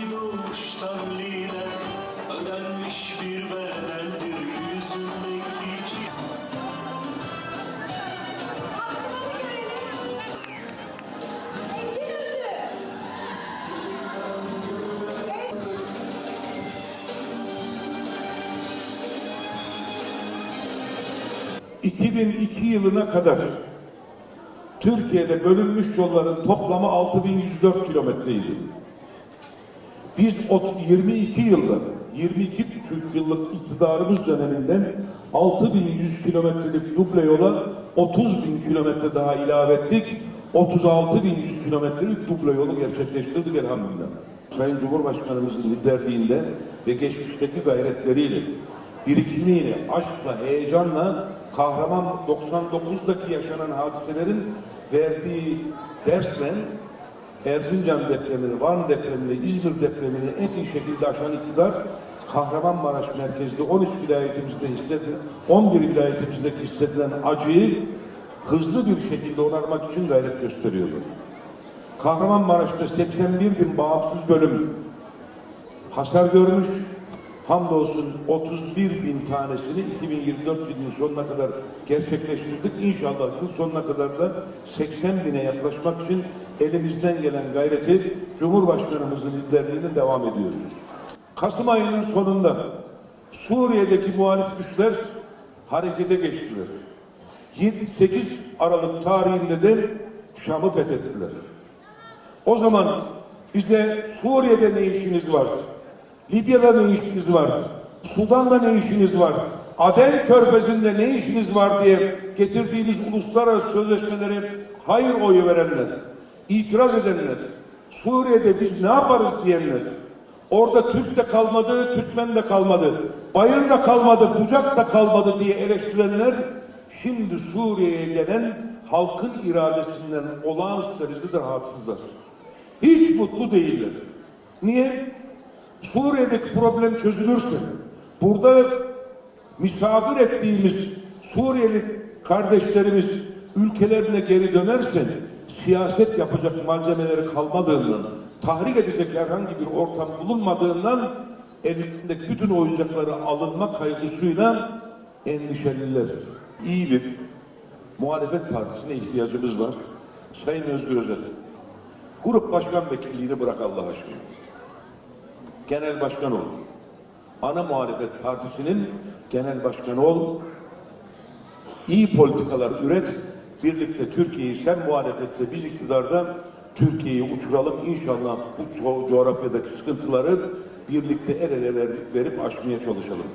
Doğuştan lider ödenmiş bir bedeldir yüzündeki. Hı. 2002 yılına kadar Türkiye'de bölünmüş yolların toplamı 6104 kilometreydi. Biz ot- 22 yılda, 22 buçuk yıllık iktidarımız döneminden 6100 kilometrelik duble yola 30 bin kilometre daha ilave ettik. 36.100 kilometrelik duble yolu gerçekleştirdik elhamdülillah. Sayın Cumhurbaşkanımızın liderliğinde ve geçmişteki gayretleriyle, birikimiyle, aşkla, heyecanla kahraman 99'daki yaşanan hadiselerin verdiği dersle Erzincan depremini, Van depremini, İzmir depremini en iyi şekilde aşan iktidar Kahramanmaraş merkezli 13 vilayetimizde hissedilen, 11 vilayetimizdeki hissedilen acıyı hızlı bir şekilde onarmak için gayret gösteriyorlar. Kahramanmaraş'ta 81 bin bağımsız bölüm hasar görmüş. Hamdolsun 31 bin tanesini 2024 yılının sonuna kadar gerçekleştirdik. İnşallah yıl sonuna kadar da 80 bine yaklaşmak için elimizden gelen gayreti Cumhurbaşkanımızın liderliğine devam ediyoruz. Kasım ayının sonunda Suriye'deki muhalif güçler harekete geçtiler. 7-8 Aralık tarihinde de Şam'ı fethettiler. O zaman bize Suriye'de ne işiniz var? Libya'da ne işiniz var? Sudan'da ne işiniz var? Aden Körfezi'nde ne işiniz var diye getirdiğimiz uluslararası sözleşmelere hayır oyu verenler, itiraz edenler, Suriye'de biz ne yaparız diyenler, orada Türk de kalmadı, Türkmen de kalmadı, Bayır da kalmadı, Bucak da kalmadı diye eleştirenler, şimdi Suriye'ye gelen halkın iradesinden olağanüstü derecede rahatsızlar. Hiç mutlu değiller. Niye? Suriye'deki problem çözülürse, burada misafir ettiğimiz Suriyeli kardeşlerimiz ülkelerine geri dönerse, siyaset yapacak malzemeleri kalmadığından, tahrik edecek herhangi bir ortam bulunmadığından elindeki bütün oyuncakları alınma kaygısıyla endişeliler. İyi bir muhalefet partisine ihtiyacımız var. Sayın Özgür Özel, grup başkan vekilliğini bırak Allah aşkına genel başkan ol. Ana muhalefet partisinin genel başkanı ol. İyi politikalar üret. Birlikte Türkiye'yi sen muhalefette biz iktidarda Türkiye'yi uçuralım. İnşallah bu co- coğrafyadaki sıkıntıları birlikte el ele ver- verip aşmaya çalışalım.